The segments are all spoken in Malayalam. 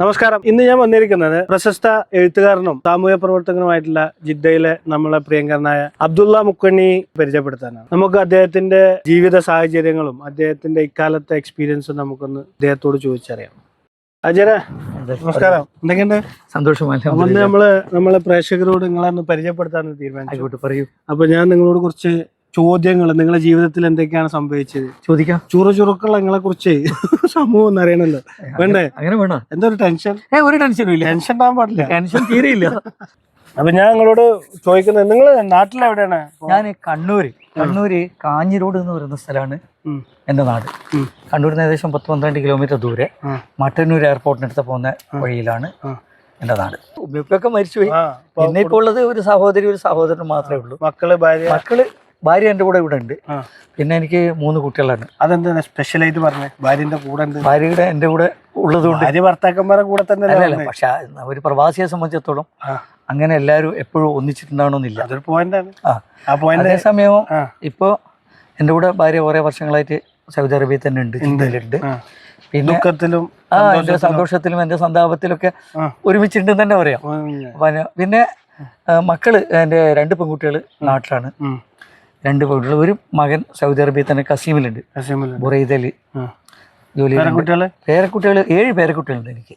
നമസ്കാരം. ഇന്ന് ഞാൻ വന്നിരിക്കുന്നത് പ്രശസ്ത എഴുത്തുകാരനും സാമൂഹ്യ പ്രവർത്തകനുമായിട്ടുള്ള ജിദ്ദയിലെ നമ്മളെ പ്രിയങ്കരനായ അബ്ദുള്ള മുക്കണ്ണി പരിചയപ്പെടുത്താനാണ്. നമുക്ക് അദ്ദേഹത്തിന്റെ ജീവിത സാഹചര്യങ്ങളും അദ്ദേഹത്തിന്റെ ഇക്കാലത്തെ എക്സ്പീരിയൻസും നമുക്കൊന്ന് അദ്ദേഹത്തോട് ചോദിച്ചറിയാം. അജയന നമസ്കാരം. എന്തൊക്കെയുണ്ട്? സന്തോഷമല്ല നമ്മൾ നമ്മളെ പ്രേക്ഷകരോട് നിങ്ങളൊന്ന് പരിചയപ്പെടുത്താൻ തീരുമാനിച്ചു. പറയൂ. അപ്പൊ ഞാൻ നിങ്ങളോട് കുറച്ച് ചോദ്യങ്ങൾ നിങ്ങളുടെ ജീവിതത്തിൽ എന്തൊക്കെയാണ് സംഭവിച്ചത്? ചോദിക്കാം. ചുറു ചുറുക്കുള്ള നിങ്ങളെ കുറിച്ച് സമൂഹം എന്ന് അറിയണല്ലോ. വേണ്ടേ? അങ്ങനെ വേണോ? എന്താ ഒരു ടെൻഷൻ? ഏ ഒരു ടെൻഷനും ഇല്ല. ടെൻഷൻ ഉണ്ടാകാൻ പാടില്ല. ടെൻഷൻ തീരെയില്ല. അപ്പൊ ഞാൻ നിങ്ങളോട് ചോദിക്കുന്നത് നിങ്ങൾ നാട്ടിലെവിടെയാണ് ഞാൻ കണ്ണൂര്. കണ്ണൂര് കാഞ്ഞിരോട് എന്ന് പറയുന്ന സ്ഥലമാണ് എന്റെ നാട്. കണ്ണൂരിന് കണ്ണൂരിൽ നിന്ന് ഏകദേശം പത്ത് പന്ത്രണ്ട് കിലോമീറ്റർ ദൂരെ. മട്ടന്നൂർ എയർപോർട്ടിനടുത്ത് പോകുന്ന വഴിയിലാണ് എന്റെ നാട്. ഉമ്മയൊക്കെ മരിച്ചുപോയി. പിന്നെ ഇപ്പോൾ ഉള്ളത് ഒരു സഹോദരി ഒരു സഹോദരൻ മാത്രമേ ഉള്ളൂ. മക്കൾ ഭാര്യ? മക്കൾ ഭാര്യ എന്റെ കൂടെ ഇവിടെ ഉണ്ട്. പിന്നെ എനിക്ക് മൂന്ന് കുട്ടികളാണ്. അതെന്താ സ്പെഷ്യൽ ആയിട്ട് പറഞ്ഞേ? ഭാര്യന്റെ കൂടെ ഉണ്ട് ഭാര്യയുടെ എന്റെ കൂടെ ഉള്ളതുകൊണ്ട്. ഭാര്യ ഭർത്താക്കന്മാരുടെ കൂടെ തന്നെ പക്ഷെ ഒരു പ്രവാസിയെ സംബന്ധിച്ചിടത്തോളം അങ്ങനെ എല്ലാവരും എപ്പോഴും ഒന്നിച്ചിട്ടുണ്ടാവണമെന്നില്ല. അതൊരു പോയിന്റ് ആണ്. ആ. പോയിന്റ് അതേസമയം ആ. ഇപ്പോ എന്റെ കൂടെ ഭാര്യ കുറേ വർഷങ്ങളായിട്ട് സൗദി അറേബ്യയിൽ തന്നെ ഉണ്ട് ഇന്ത്യയിലുണ്ട് പിന്നെ ദുഃഖത്തിലും ആ എന്റെ സന്തോഷത്തിലും എന്റെ സന്താപത്തിലൊക്കെ. ഒരുമിച്ചിട്ടുണ്ടെന്ന് തന്നെ പറയാം. പിന്നെ മക്കൾ എന്റെ രണ്ട് പെൺകുട്ടികൾ നാട്ടിലാണ്. രണ്ട് പെൺകുട്ടികൾ ഒരു മകൻ സൗദി അറേബ്യയിൽ തന്നെ കസീമിലുണ്ട്. ആ. ജോലി പേരക്കുട്ടികൾ ഏഴ് പേരക്കുട്ടികളുണ്ട് എനിക്ക്.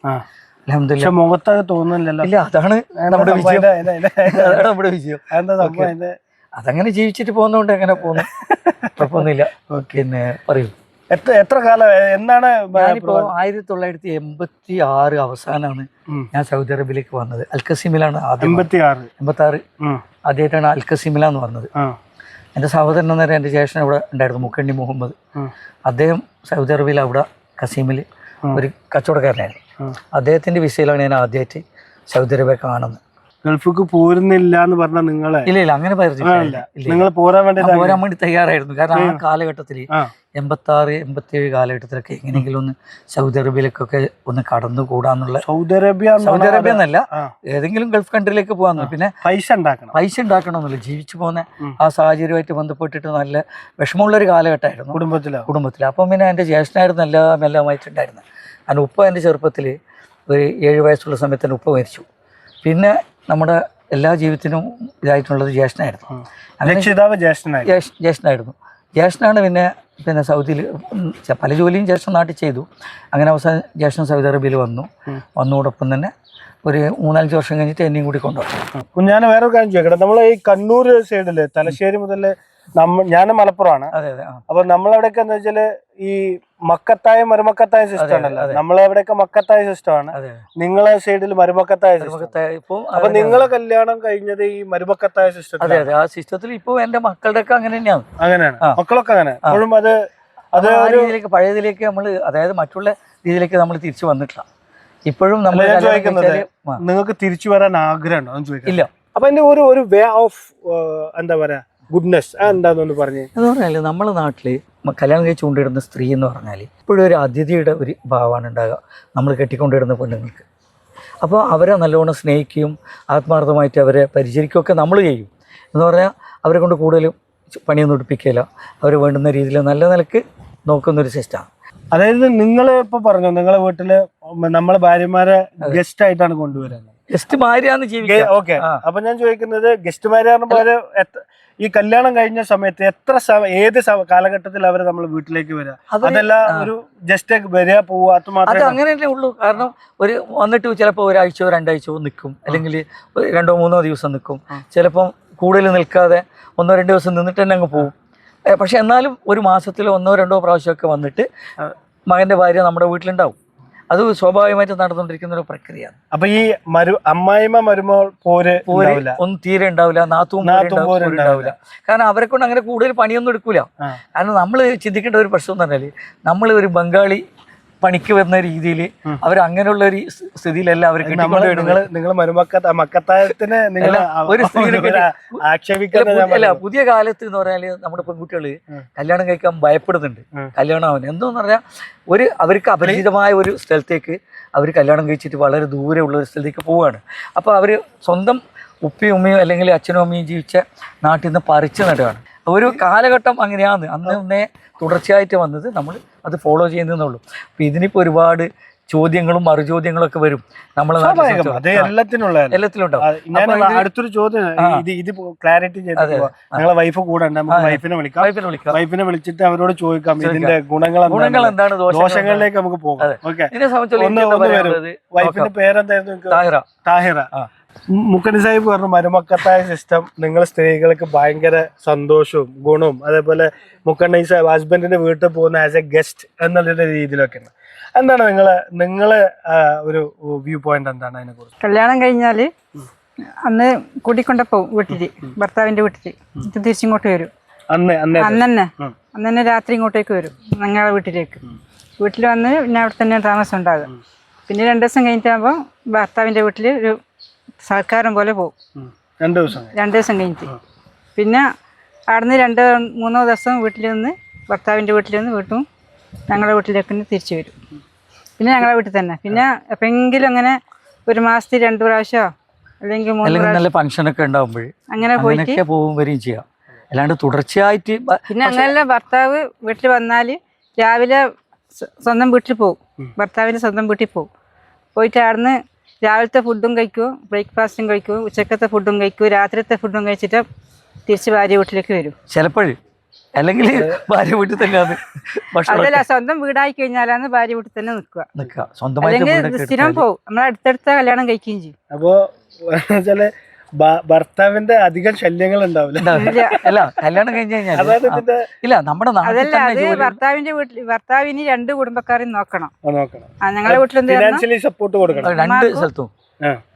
മുഖത്തൊക്കെ തോന്നുന്നില്ലല്ലോ. ഇല്ല അതാണ് നമ്മുടെ? വിജയം. അതാണ് നമ്മുടെ വിജയം. അതങ്ങനെ ജീവിച്ചിട്ട് പോകുന്നതുകൊണ്ട് അങ്ങനെ പോകുന്നു. കുഴപ്പമൊന്നുമില്ല. പിന്നെ പറയൂ. എത്ര എത്ര കാലം എന്താണ് ഞാനിപ്പോ ആയിരത്തി തൊള്ളായിരത്തി എൺപത്തി ആറ് അവസാനമാണ് ഞാൻ സൗദി അറേബ്യയിലേക്ക് വന്നത്. അൽക്കസീമിലാണ് എൺപത്തി ആറ് എൺപത്തി ആറ്. ആദ്യമായിട്ടാണ് അൽക്കസീമില എന്ന് ആ. എന്റെ സഹോദരൻ നേരം എന്റെ ജ്യേഷ്ഠൻ അവിടെ ഉണ്ടായിരുന്നു മുക്കണ്ണി മുഹമ്മദ്. അദ്ദേഹം സൗദി അറേബ്യയിൽ അവിടെ കസീമിൽ ഒരു കച്ചവടക്കാരനായിരുന്നു. അദ്ദേഹത്തിന്റെ വിസയിലാണ് ഞാൻ ആദ്യമായിട്ട് സൗദി അറേബ്യ കാണുന്നത് ഗൾഫിക്ക് പോരുന്നില്ല എന്ന് പറഞ്ഞ നിങ്ങളെ? ഇല്ല ഇല്ല അങ്ങനെ നിങ്ങൾ പോരാൻ വേണ്ടി പോരാൻ വേണ്ടി തയ്യാറായിരുന്നു. കാരണം ആ കാലഘട്ടത്തിൽ എൺപത്തി ആറ് എൺപത്തിയേഴ് കാലഘട്ടത്തിലൊക്കെ എങ്ങനെയെങ്കിലും ഒന്ന് സൗദി അറേബ്യയിലേക്കൊക്കെ ഒന്ന് കടന്നു കൂടാന്നുള്ള സൗദി അറേബ്യ സൗദി പറഞ്ഞാൽ അറേബ്യ എന്നല്ല ഏതെങ്കിലും ഗൾഫ് കൺട്രിയിലേക്ക് പോകാന്ന് പിന്നെ പൈസ ഉണ്ടാക്കണം. പൈസ ഉണ്ടാക്കണമെന്നില്ല ജീവിച്ചു പോകുന്ന. ആ സാഹചര്യമായിട്ട് ബന്ധപ്പെട്ടിട്ട് നല്ല വിഷമമുള്ള ഒരു കാലഘട്ടമായിരുന്നു. കുടുംബത്തിലോ? കുടുംബത്തിൽ അപ്പം പിന്നെ എന്റെ ജ്യേഷ്ഠനായിരുന്നു എല്ലാം എല്ലാമായിട്ടുണ്ടായിരുന്നത് അതിന് ഉപ്പ എന്റെ ചെറുപ്പത്തിൽ ഒരു ഏഴ് വയസ്സുള്ള സമയത്ത് തന്നെ ഉപ്പ മരിച്ചു. പിന്നെ നമ്മുടെ എല്ലാ ജീവിതത്തിനും ഇതായിട്ടുള്ളത് ജ്യേഷ്ഠനായിരുന്നു. രക്ഷിതാവ് ജ്യേഷ്ഠനായി ജ്യേഷ് ജ്യേഷ്ഠനായിരുന്നു. ജ്യേഷ്ഠനാണ് പിന്നെ പിന്നെ സൗദിയിൽ പല ജോലിയും ജ്യേഷ്ഠൻ നാട്ടിൽ ചെയ്തു. അങ്ങനെ അവസാനം ജ്യേഷ്ഠൻ സൗദി അറേബ്യയിൽ വന്നു. വന്നതോടൊപ്പം തന്നെ ഒരു മൂന്നാലഞ്ച് വർഷം കഴിഞ്ഞിട്ട് എന്നെയും കൂടി കൊണ്ടുവന്നു. ഞാൻ വേറൊരു കാര്യം ചോദിക്കട്ടെ. നമ്മൾ ഈ കണ്ണൂർ സൈഡിൽ തലശ്ശേരി മുതൽ നമ്മ ഞാൻ മലപ്പുറമാണ്. അപ്പൊ നമ്മളവിടെയൊക്കെ എന്താ വെച്ചാൽ ഈ മക്കത്തായ മരുമക്കത്തായ സിസ്റ്റം ഉണ്ടല്ലോ. നമ്മളെവിടെയൊക്കെ മക്കത്തായ സിസ്റ്റമാണ്. നിങ്ങളെ സൈഡിൽ മരുമക്കത്തായ സിസ്റ്റം. അപ്പൊ നിങ്ങളെ കല്യാണം കഴിഞ്ഞത് ഈ മരുമക്കത്തായ അതെ ആ സിസ്റ്റത്തിൽ ഇപ്പോൾ എന്റെ മക്കളുടെ ഒക്കെ അങ്ങനെ തന്നെയാണ്. അങ്ങനെയാണ്. മക്കളൊക്കെ അങ്ങനെ. അപ്പോഴും അത് അത് ആ രീതിയിലേക്ക് പഴയതിലേക്ക് നമ്മൾ അതായത് മറ്റുള്ള രീതിയിലേക്ക് നമ്മൾ തിരിച്ചു വന്നിട്ടില്ല. ഇപ്പോഴും നമ്മൾ ചോദിക്കുന്നത് നിങ്ങൾക്ക് തിരിച്ചു വരാൻ ആഗ്രഹമുണ്ടോ? ഇല്ല. അപ്പൊ എന്റെ ഒരു ഒരു വേ ഓഫ് എന്താ പറയാ ഗുഡ്നെസ് എന്താന്ന് പറഞ്ഞ്? എന്ന് പറഞ്ഞാൽ നമ്മളെ നാട്ടിൽ കല്യാണം കഴിച്ച് കൊണ്ടിടുന്ന സ്ത്രീ എന്ന് പറഞ്ഞാൽ ഇപ്പോഴും ഒരു അതിഥിയുടെ ഒരു ഭാവമാണ് ഉണ്ടാകുക നമ്മൾ കെട്ടിക്കൊണ്ടിടുന്ന പെണ്ണുങ്ങൾക്ക്. അപ്പോൾ അവരെ നല്ലോണം സ്നേഹിക്കുകയും ആത്മാർത്ഥമായിട്ട് അവരെ പരിചരിക്കുകയൊക്കെ നമ്മൾ ചെയ്യും. എന്ന് പറഞ്ഞാൽ അവരെ കൊണ്ട് കൂടുതലും പണിയൊന്നും ഉടുപ്പിക്കില്ല അവർ വേണ്ടുന്ന രീതിയിൽ നല്ല നിലയ്ക്ക് നോക്കുന്നൊരു സിസ്റ്റമാണ് അതായത് നിങ്ങൾ ഇപ്പൊ പറഞ്ഞു നിങ്ങളെ വീട്ടിൽ നമ്മളെ ഭാര്യമാരെ ഗസ്റ്റ് ആയിട്ടാണ് കൊണ്ടുവരുന്നത്? ഗസ്റ്റ് ഭാര്യ ഓക്കെ. അപ്പൊ ഞാൻ ചോദിക്കുന്നത് ഗസ്റ്റ് ഭാര്യ പറഞ്ഞ പോലെ ഈ കല്യാണം കഴിഞ്ഞ സമയത്ത് എത്ര ഏത് കാലഘട്ടത്തിൽ അവർ നമ്മൾ വീട്ടിലേക്ക് വരിക അതല്ല ഒരു ജസ്റ്റ് വരിക പോവുക അത് മാത്രമേ അങ്ങനെ തന്നെ ഉള്ളൂ. കാരണം ഒരു വന്നിട്ട് ചിലപ്പോൾ ഒരാഴ്ചയോ രണ്ടാഴ്ചയോ നിൽക്കും അല്ലെങ്കിൽ രണ്ടോ മൂന്നോ ദിവസം നിൽക്കും. ചിലപ്പം കൂടുതൽ നിൽക്കാതെ ഒന്നോ രണ്ടോ ദിവസം നിന്നിട്ട് തന്നെ അങ്ങ് പോകും പക്ഷെ എന്നാലും ഒരു മാസത്തിൽ ഒന്നോ രണ്ടോ പ്രാവശ്യമൊക്കെ വന്നിട്ട്. മകന്റെ ഭാര്യ നമ്മുടെ വീട്ടിലുണ്ടാവും. അത് സ്വാഭാവികമായിട്ട് നടന്നുകൊണ്ടിരിക്കുന്ന ഒരു പ്രക്രിയയാണ്. അപ്പൊ ഈ മരു അമ്മായിമ്മ മരുമോൾ പോര് പോര്. ഒന്നും തീരെ ഉണ്ടാവില്ല നാത്തും ഉണ്ടാവില്ല. കാരണം അവരെ കൊണ്ട് അങ്ങനെ കൂടുതൽ പണിയൊന്നും എടുക്കൂല. കാരണം നമ്മൾ ചിന്തിക്കേണ്ട ഒരു പ്രശ്നം എന്ന് പറഞ്ഞാൽ നമ്മൾ ഒരു ബംഗാളി പണിക്ക് വരുന്ന രീതിയിൽ. അവർ അങ്ങനെയുള്ള ഒരു സ്ഥിതിയിലല്ല അവർ നിങ്ങൾ മക്കത്തായത്തിന് ഒരു അല്ല, പുതിയ- കാലത്ത് എന്ന് പറഞ്ഞാൽ നമ്മുടെ പെൺകുട്ടികൾ കല്യാണം കഴിക്കാൻ ഭയപ്പെടുന്നുണ്ട്. കല്യാണം ആവാൻ. എന്തോന്ന് പറഞ്ഞാൽ ഒരു അവർക്ക് അപരിചിതമായ ഒരു സ്ഥലത്തേക്ക് അവർ കല്യാണം കഴിച്ചിട്ട് വളരെ ദൂരെ ഉള്ള ഒരു സ്ഥലത്തേക്ക് പോവുകയാണ് അപ്പോൾ അവർ സ്വന്തം ഉപ്പയും ഉമ്മയും അല്ലെങ്കിൽ അച്ഛനും അമ്മയും ജീവിച്ച നാട്ടിൽ നിന്ന് പറിച്ചു നടുകയാണ്. ഒരു കാലഘട്ടം അങ്ങനെയാണ്. അന്ന് ഒന്നേ തുടർച്ചയായിട്ട് വന്നത് നമ്മൾ അത് ഫോളോ ചെയ്യുന്നതെന്നുള്ളൂ. അപ്പോൾ ഇതിനിപ്പോൾ ഒരുപാട് ചോദ്യങ്ങളും മറുചോദ്യങ്ങളും ഒക്കെ വരും. നമ്മളെ ഞാൻ അടുത്തൊരു ചോദ്യം ആ. ഇത് ഇത് ക്ലാരിറ്റി ചെയ്ത് അതെ, ഞങ്ങളെ വൈഫ് കൂടെ വൈഫിനെ വിളിക്കാം. വൈഫിനെ വിളിക്കാം. വൈഫിനെ വിളിച്ചിട്ട് അവരോട് ചോദിക്കാം. ഇതിന്റെ ഗുണങ്ങൾ ഗുണങ്ങൾ എന്താണ്? ദോഷങ്ങളിലേക്ക് നമുക്ക് പോകാം. ഇതിനെ സംബന്ധിച്ചുള്ള? വൈഫിന്റെ പേരെന്തായിരുന്നു? താഹിറ. താഹിറ. മുക്കണി സാഹിബ് പറഞ്ഞു മരുമക്കത്തായ സിസ്റ്റം നിങ്ങൾ സ്ത്രീകൾക്ക് ഭയങ്കര സന്തോഷവും ഗുണവും. അതേപോലെ മുക്കണ്ണി സാഹിബ് ഹസ്ബൻഡിന്റെ വീട്ടിൽ പോകുന്ന ആസ് എ ഗസ്റ്റ് എന്നുള്ള രീതിയിലൊക്കെയാണ്. എന്താണ് നിങ്ങളെ നിങ്ങളെ ഒരു വ്യൂ പോയിന്റ് എന്താണ് അതിനെ കുറിച്ച് കല്യാണം കഴിഞ്ഞാൽ അന്ന് കൂട്ടിക്കൊണ്ട പോകും വീട്ടിൽ ഭർത്താവിന്റെ വീട്ടിൽ. തിരിച്ചിങ്ങോട്ട് വരും. അന്ന് അന്നെ അന്ന് രാത്രി ഇങ്ങോട്ടേക്ക് വരും ഞങ്ങളുടെ വീട്ടിലേക്ക്. വീട്ടിൽ വന്ന് പിന്നെ അവിടെ തന്നെ താമസം ഉണ്ടാകും പിന്നെ രണ്ട് ദിവസം കഴിഞ്ഞിട്ടാകുമ്പോൾ ഭർത്താവിന്റെ വീട്ടിൽ ഒരു സൽക്കാരം പോലെ പോകും രണ്ട് ദിവസം. രണ്ട് ദിവസം കഴിഞ്ഞിട്ട്. പിന്നെ അവിടുന്ന് രണ്ട് മൂന്നോ ദിവസം വീട്ടിൽ നിന്ന് ഭർത്താവിന്റെ വീട്ടിൽ നിന്ന് വീട്ടും ഞങ്ങളുടെ വീട്ടിലേക്ക് തന്നെ തിരിച്ചു വരും. പിന്നെ ഞങ്ങളുടെ വീട്ടിൽ തന്നെ. പിന്നെ എപ്പോഴെങ്കിലും അങ്ങനെ ഒരു മാസത്തിൽ രണ്ട് പ്രാവശ്യമോ അല്ലെങ്കിൽ നല്ല ഫംഗ്ഷനൊക്കെ ഉണ്ടാകുമ്പോൾ അങ്ങനെ പോയിട്ട് പോകും വരികയും ചെയ്യാം. അല്ലാണ്ട് തുടർച്ചയായിട്ട് പിന്നെ അങ്ങനെ ഭർത്താവ് വീട്ടിൽ വന്നാൽ രാവിലെ സ്വന്തം വീട്ടിൽ പോകും ഭർത്താവിന്റെ സ്വന്തം വീട്ടിൽ പോകും പോയിട്ട് അവിടുന്ന് രാവിലത്തെ ഫുഡും കഴിക്കൂ ബ്രേക്ക്ഫാസ്റ്റും കഴിക്കൂ ഉച്ചക്കത്തെ ഫുഡും കഴിക്കൂ രാത്രിത്തെ ഫുഡും കഴിച്ചിട്ട് തിരിച്ച് ഭാര്യ വീട്ടിലേക്ക് വരൂ. ചിലപ്പോൾ അല്ലെങ്കിൽ ഭാര്യ വീട്ടിൽ തന്നെ അത് അതല്ല സ്വന്തം വീടായി കഴിഞ്ഞാലാണ് ഭാര്യ വീട്ടിൽ തന്നെ നിൽക്കുക. നിൽക്കുക. സ്ഥിരം പോകും നമ്മൾ അടുത്തടുത്ത കല്യാണം കഴിക്കുകയും ചെയ്യും. അപ്പോ ഭർത്താവിന്റെ അധികം ശല്യങ്ങൾ ഉണ്ടാവില്ല. അല്ല കല്യാണം കഴിഞ്ഞ് കഴിഞ്ഞാൽ ഇല്ല നമ്മുടെ അതല്ല തന്നെ അത് ഭർത്താവിന്റെ വീട്ടിൽ ഭർത്താവിന് രണ്ട് കുടുംബക്കാരെയും നോക്കണം. നോക്കണം. ഞങ്ങളുടെ വീട്ടിൽ സപ്പോർട്ട് കൊടുക്കണം. രണ്ട് സ്ഥലത്തും.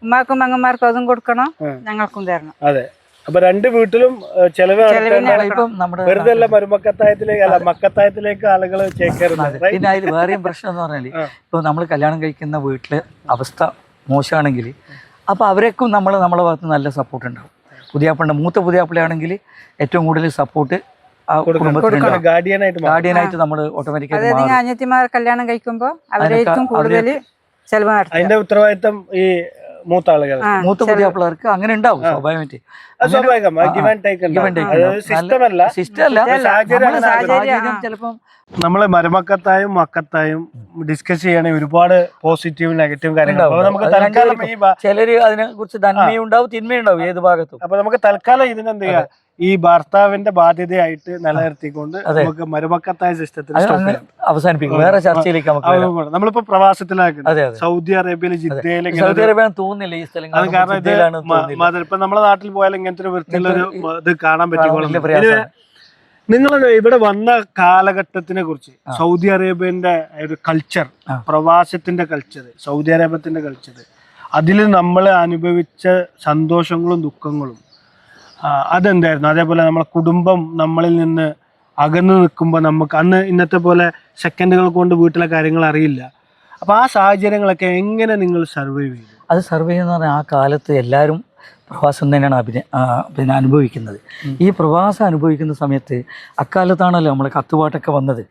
ഉമ്മാക്കും പെങ്ങന്മാർക്കും അതും കൊടുക്കണം ഞങ്ങൾക്കും തരണം. അതെ. അപ്പൊ രണ്ട് വീട്ടിലും ചെലവ് വെറുതെ അല്ല മരുമക്കത്തായത്തിലേക്ക് അല്ല മക്കത്തായത്തിലേക്ക് ആളുകൾ ചേക്കേറുന്നത്. പിന്നെ അതിൽ വേറെയും പ്രശ്നം എന്ന് പറഞ്ഞാൽ ഇപ്പൊ നമ്മൾ കല്യാണം കഴിക്കുന്ന വീട്ടിലെ അവസ്ഥ മോശമാണെങ്കിൽ അപ്പോൾ അവരേക്കും നമ്മൾ നമ്മളെ ഭാഗത്ത് നല്ല സപ്പോർട്ട് ഉണ്ടാവും. പുതിയാപ്പിളുടെ മൂത്ത പുതിയാപ്പിളയാണെങ്കിൽ ഏറ്റവും കൂടുതൽ സപ്പോർട്ട് ഗാർഡിയനായിട്ട് നമ്മൾ ഓട്ടോമാറ്റിക്കലി അതായത് മാറും. അനിയത്തിമാർ കല്യാണം കഴിക്കുമ്പോൾ അവരേറ്റവും കൂടുതൽ അതിന്റെ ഉത്തരവാദിത്തം ഈ മൂത്ത ആളുകൾ മൂത്ത പുതിയാപ്പിളർക്ക് അങ്ങനെ ഉണ്ടാവും സ്വാഭാവികമായിട്ട്. നമ്മളെ. ചിലപ്പം മരുമക്കത്തായും മക്കത്തായും ഡിസ്കസ് ചെയ്യണേ ഒരുപാട് പോസിറ്റീവ് നെഗറ്റീവ് കാര്യങ്ങൾ. നമുക്ക് തൽക്കാലം. ഭാ- ചിലര് അതിനെ കുറിച്ച് നന്മയും ഉണ്ടാവും തിന്മയും ഉണ്ടാവും ഏത് ഭാഗത്തും. അപ്പൊ നമുക്ക് തൽക്കാലം ഇതിനെന്ത് ചെയ്യാം? ഈ ഭർത്താവിന്റെ ബാധ്യതയായിട്ട് നിലനിർത്തിക്കൊണ്ട്. നമുക്ക് മരുമക്കത്തായ സിസ്റ്റത്തിൽ അവസാനിപ്പിക്കും. വേറെ ചർച്ചയിലേക്ക് നമുക്ക്. നമ്മളിപ്പോ അതെ സൗദി അറേബ്യയിലെ ജിദ്ദയിലെ സൗദി അറേബ്യ തോന്നുന്നില്ല ഈ സ്ഥലങ്ങൾ. കാരണം ഇത് ഇപ്പൊ നമ്മളെ നാട്ടിൽ പോയാൽ ഇങ്ങനത്തെ ഒരു വൃത്തിയുള്ള ഒരു ഇത് കാണാൻ പറ്റിക്കോളും. നിങ്ങൾ ഇവിടെ വന്ന കാലഘട്ടത്തിനെ കുറിച്ച് സൗദി അറേബ്യന്റെ ഒരു കൾച്ചർ പ്രവാസത്തിന്റെ കൾച്ചർ സൗദി അറേബ്യത്തിന്റെ കൾച്ചർ അതിൽ നമ്മൾ അനുഭവിച്ച സന്തോഷങ്ങളും ദുഃഖങ്ങളും അതെന്തായിരുന്നു? അതേപോലെ നമ്മളെ കുടുംബം നമ്മളിൽ നിന്ന് അകന്നു നിൽക്കുമ്പോൾ നമുക്ക് അന്ന് ഇന്നത്തെ പോലെ സെക്കൻഡുകൾ കൊണ്ട് വീട്ടിലെ കാര്യങ്ങൾ അറിയില്ല. അപ്പോൾ ആ സാഹചര്യങ്ങളൊക്കെ എങ്ങനെ നിങ്ങൾ സർവൈവ് ചെയ്തു? അത് സർവൈവ് എന്ന് പറഞ്ഞാൽ ആ കാലത്ത് എല്ലാവരും പ്രവാസം തന്നെയാണ് അഭിന ആ, പിന്നെ അനുഭവിക്കുന്നത്. ഈ പ്രവാസം അനുഭവിക്കുന്ന സമയത്ത് അക്കാലത്താണല്ലോ നമ്മളെ കത്തുപാട്ടൊക്കെ വന്നത്.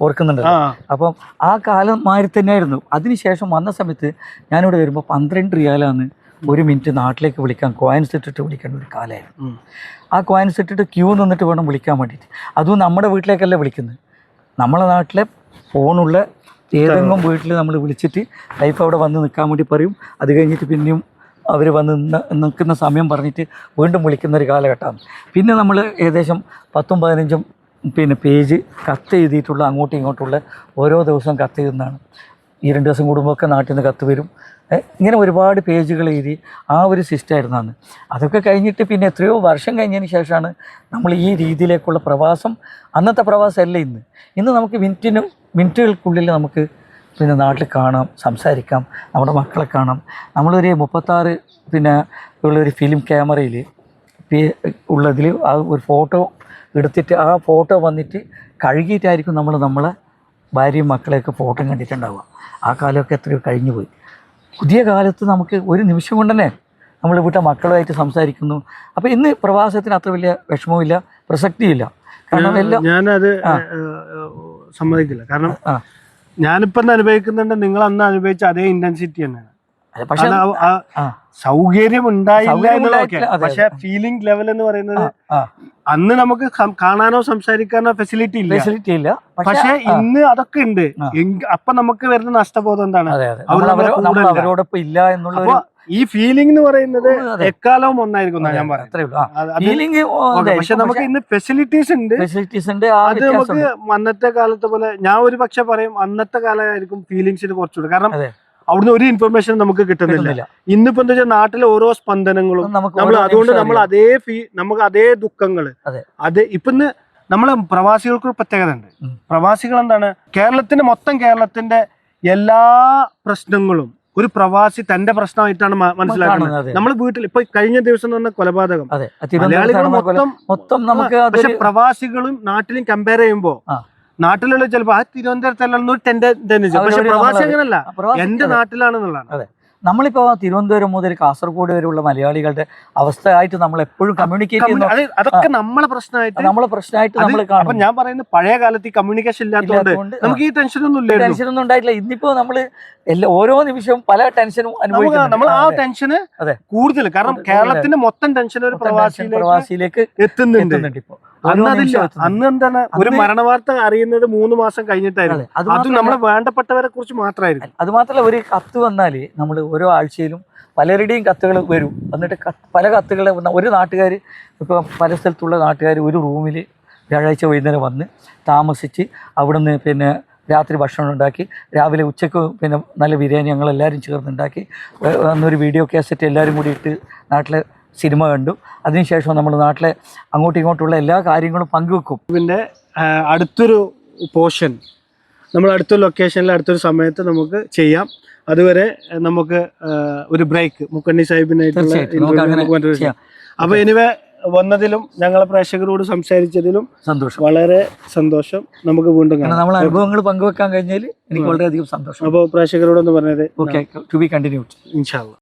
ഓർക്കുന്നുണ്ട് അപ്പം ആ കാലം മാതിരി തന്നെയായിരുന്നു. അതിനുശേഷം വന്ന സമയത്ത് ഞാനിവിടെ വരുമ്പോൾ പന്ത്രണ്ട് റിയാലാണ് ഒരു മിനിറ്റ് നാട്ടിലേക്ക് വിളിക്കാൻ കോയിൻസ് ഇട്ടിട്ട് വിളിക്കേണ്ട ഒരു കാലമായിരുന്നു. ആ കോയിൻസ് ഇട്ടിട്ട് ക്യൂ നിന്നിട്ട് വേണം വിളിക്കാൻ വേണ്ടിയിട്ട്. അതും നമ്മുടെ വീട്ടിലേക്കല്ല വിളിക്കുന്നത്. നമ്മളെ നാട്ടിലെ ഫോണുള്ള ഏതെങ്കിലും വീട്ടിൽ നമ്മൾ വിളിച്ചിട്ട് ലൈഫ് അവിടെ വന്ന് നിൽക്കാൻ വേണ്ടി പറയും. അത് കഴിഞ്ഞിട്ട് പിന്നെയും അവർ വന്ന് നിൽക്കുന്ന സമയം പറഞ്ഞിട്ട് വീണ്ടും വിളിക്കുന്ന ഒരു കാലഘട്ടമാണ്. പിന്നെ നമ്മൾ ഏകദേശം പത്തും പതിനഞ്ചും പിന്നെ പേജ് കത്ത് എഴുതിയിട്ടുള്ള അങ്ങോട്ടും ഇങ്ങോട്ടുള്ള ഓരോ ദിവസവും കത്ത് എഴുതുന്നതാണ്. ഈ രണ്ട് ദിവസം കൂടുമ്പോഴൊക്കെ നാട്ടിൽ നിന്ന് കത്ത് വരും. ഇങ്ങനെ ഒരുപാട് പേജുകൾ എഴുതി ആ ഒരു സിസ്റ്റമായിരുന്നു അന്ന്. അതൊക്കെ കഴിഞ്ഞിട്ട് പിന്നെ എത്രയോ വർഷം കഴിഞ്ഞതിന് ശേഷമാണ് നമ്മൾ ഈ രീതിയിലേക്കുള്ള പ്രവാസം അന്നത്തെ പ്രവാസമല്ല ഇന്ന്. ഇന്ന് നമുക്ക് മിനിറ്റിന് മിനിറ്റുകൾക്കുള്ളിൽ നമുക്ക് പിന്നെ നാട്ടിൽ കാണാം സംസാരിക്കാം നമ്മുടെ മക്കളെ കാണാം. നമ്മളൊരു മുപ്പത്താറ് പിന്നെ ഉള്ളൊരു ഫിലിം ക്യാമറയിൽ ഉള്ളതിൽ ആ ഒരു ഫോട്ടോ എടുത്തിട്ട് ആ ഫോട്ടോ വന്നിട്ട് കഴുകിയിട്ടായിരിക്കും നമ്മൾ നമ്മളെ ഭാര്യയും മക്കളെയൊക്കെ ഫോട്ടോ കണ്ടിട്ടുണ്ടാവുക. ആ കാലമൊക്കെ എത്രയോ കഴിഞ്ഞു പോയി പുതിയ കാലത്ത് നമുക്ക് ഒരു നിമിഷം കൊണ്ട് തന്നെ നമ്മൾ വീട്ടിലെ മക്കളുമായിട്ട് സംസാരിക്കുന്നു. അപ്പോൾ ഇന്ന് പ്രവാസത്തിന് അത്ര വലിയ വിഷമവുമില്ല പ്രസക്തിയില്ല കാരണം എല്ലാം ഞാനത് സമ്മതിക്കില്ല. കാരണം ഞാനിപ്പം അനുഭവിക്കുന്നുണ്ട് നിങ്ങൾ അന്ന് അനുഭവിച്ച അതേ ഇന്റൻസിറ്റി തന്നെയാണ്. പക്ഷെ സൗകര്യം ഉണ്ടായില്ല പക്ഷെ ഫീലിംഗ് ലെവൽ എന്ന് പറയുന്നത് അന്ന് നമുക്ക് കാണാനോ സംസാരിക്കാനോ ഫെസിലിറ്റി ഇല്ല. ഫെസിലിറ്റി ഇല്ല. പക്ഷെ ഇന്ന് അതൊക്കെ ഉണ്ട്. അപ്പൊ നമുക്ക് വരുന്ന നഷ്ടബോധം എന്താണ്. അവരോടൊപ്പം ഇല്ല എന്നുള്ള ഈ ഫീലിംഗ് എന്ന് പറയുന്നത് എക്കാലവും ഒന്നായിരിക്കും ഞാൻ ഫീലിംഗ് പക്ഷെ നമുക്ക് ഇന്ന് ഫെസിലിറ്റീസ് ഉണ്ട്. ഫെസിലിറ്റീസ് ഉണ്ട് അത് നമുക്ക് അന്നത്തെ കാലത്തെ പോലെ ഞാൻ ഒരു പക്ഷെ പറയും അന്നത്തെ കാലമായിരിക്കും ഫീലിംഗ്സിന് കുറച്ചുകൂടെ. കാരണം. അവിടുന്ന് ഒരു ഇൻഫർമേഷൻ നമുക്ക് കിട്ടുന്നില്ല. ഇന്നിപ്പോ എന്താ വെച്ചാൽ നാട്ടിലെ ഓരോ സ്പന്ദനങ്ങളും നമ്മൾ അതുകൊണ്ട് നമ്മൾ അതേ ഫീ നമുക്ക് അതേ ദുഃഖങ്ങൾ അതെ. ഇപ്പൊ നമ്മളെ പ്രവാസികൾക്ക് ഒരു പ്രത്യേകത ഉണ്ട്. പ്രവാസികൾ എന്താണ് കേരളത്തിന്റെ മൊത്തം കേരളത്തിന്റെ എല്ലാ പ്രശ്നങ്ങളും ഒരു പ്രവാസി തന്റെ പ്രശ്നമായിട്ടാണ് മനസ്സിലാക്കുന്നത്. നമ്മൾ വീട്ടിൽ ഇപ്പൊ കഴിഞ്ഞ ദിവസം തന്നെ കൊലപാതകം. മലയാളികൾ മൊത്തം മൊത്തം നമുക്ക് പക്ഷെ പ്രവാസികളും നാട്ടിലും കമ്പയർ ചെയ്യുമ്പോ ആ. നാട്ടിലുള്ള ചിലപ്പോ ആ തിരുവനന്തപുരത്തല്ല ഒരു പക്ഷെ പ്രവാസി അങ്ങനല്ല. എന്റെ നാട്ടിലാണെന്നുള്ളതാണ്. അതെ. നമ്മളിപ്പോ തിരുവനന്തപുരം മുതൽ കാസർഗോഡ് വരെയുള്ള മലയാളികളുടെ അവസ്ഥയായിട്ട് നമ്മൾ എപ്പോഴും കമ്മ്യൂണിക്കേറ്റ് ചെയ്യുന്നു. അതൊക്കെ നമ്മളെ പ്രശ്നമായിട്ട് നമ്മളെ പ്രശ്നമായിട്ട് നമ്മൾ കാണും ഞാൻ പറയുന്നത് പഴയ കാലത്ത് ഈ കമ്മ്യൂണിക്കേഷൻ ഇല്ലാത്തതുകൊണ്ട് നമുക്ക് ഈ ടെൻഷൻ ഒന്നും ഇല്ലായിരുന്നു. ടെൻഷനൊന്നും ഉണ്ടായിട്ടില്ല. ഇന്നിപ്പോ നമ്മൾ എല്ലാ ഓരോ നിമിഷവും പല ടെൻഷനും അനുഭവിക്കുന്നു നമ്മൾ ആ. ടെൻഷന് അതെ. കൂടുതൽ കാരണം കേരളത്തിന്റെ മൊത്തം ടെൻഷൻ ഒരു പ്രവാസിയിലേക്ക് എത്തുന്നുണ്ട് ഇപ്പോ. അന്ന് അതില്ല. അന്ന് എന്താണ് ഒരു മരണവാർത്ത മരണ വാർത്ത അറിയുന്നത് മൂന്ന് മാസം കഴിഞ്ഞിട്ടായിരുന്നു. അത് നമ്മളെ വേണ്ടപ്പെട്ടവരെ കുറിച്ച് മാത്രമായിരുന്നു. അത് മാത്രമല്ല ഒരു കത്ത് വന്നാൽ നമ്മൾ ഓരോ ആഴ്ചയിലും പലരുടെയും കത്തുകൾ വരും. എന്നിട്ട് പല കത്തുകൾ ഒരു നാട്ടുകാർ ഇപ്പോൾ പല സ്ഥലത്തുള്ള നാട്ടുകാർ ഒരു റൂമിൽ വ്യാഴാഴ്ച വൈകുന്നേരം വന്ന് താമസിച്ച് അവിടുന്ന് പിന്നെ രാത്രി ഭക്ഷണം ഉണ്ടാക്കി രാവിലെ ഉച്ചയ്ക്ക് പിന്നെ നല്ല ബിരിയാണി ഞങ്ങളെല്ലാവരും ചേർന്നുണ്ടാക്കി അന്നൊരു വീഡിയോ കാസറ്റ് എല്ലാവരും കൂടി ഇട്ട് നാട്ടിലെ സിനിമ കണ്ടു. അതിനുശേഷം നമ്മൾ നാട്ടിലെ അങ്ങോട്ടും ഇങ്ങോട്ടുള്ള എല്ലാ കാര്യങ്ങളും പങ്കുവെക്കും. പിന്നെ അടുത്തൊരു പോർഷൻ നമ്മൾ അടുത്തൊരു ലൊക്കേഷനിൽ അടുത്തൊരു സമയത്ത് നമുക്ക് ചെയ്യാം. അതുവരെ നമുക്ക് ഒരു ബ്രേക്ക് മുക്കണ്ണി സാഹിബിനായിട്ടുള്ള ചെയ്യാം. അപ്പൊ എനിവേ വന്നതിലും ഞങ്ങളെ പ്രേക്ഷകരോട് സംസാരിച്ചതിലും സന്തോഷം. വളരെ സന്തോഷം. നമുക്ക് വീണ്ടും കാണാം. നമ്മൾ അനുഭവങ്ങൾ പങ്കുവെക്കാൻ കഴിഞ്ഞാൽ എനിക്ക് വളരെയധികം സന്തോഷം. അപ്പോൾ പ്രേക്ഷകരോടൊന്ന് പറഞ്ഞത് ഓക്കെ. ടു ബി കണ്ടിന്യൂഡ് ഇൻഷാല്ല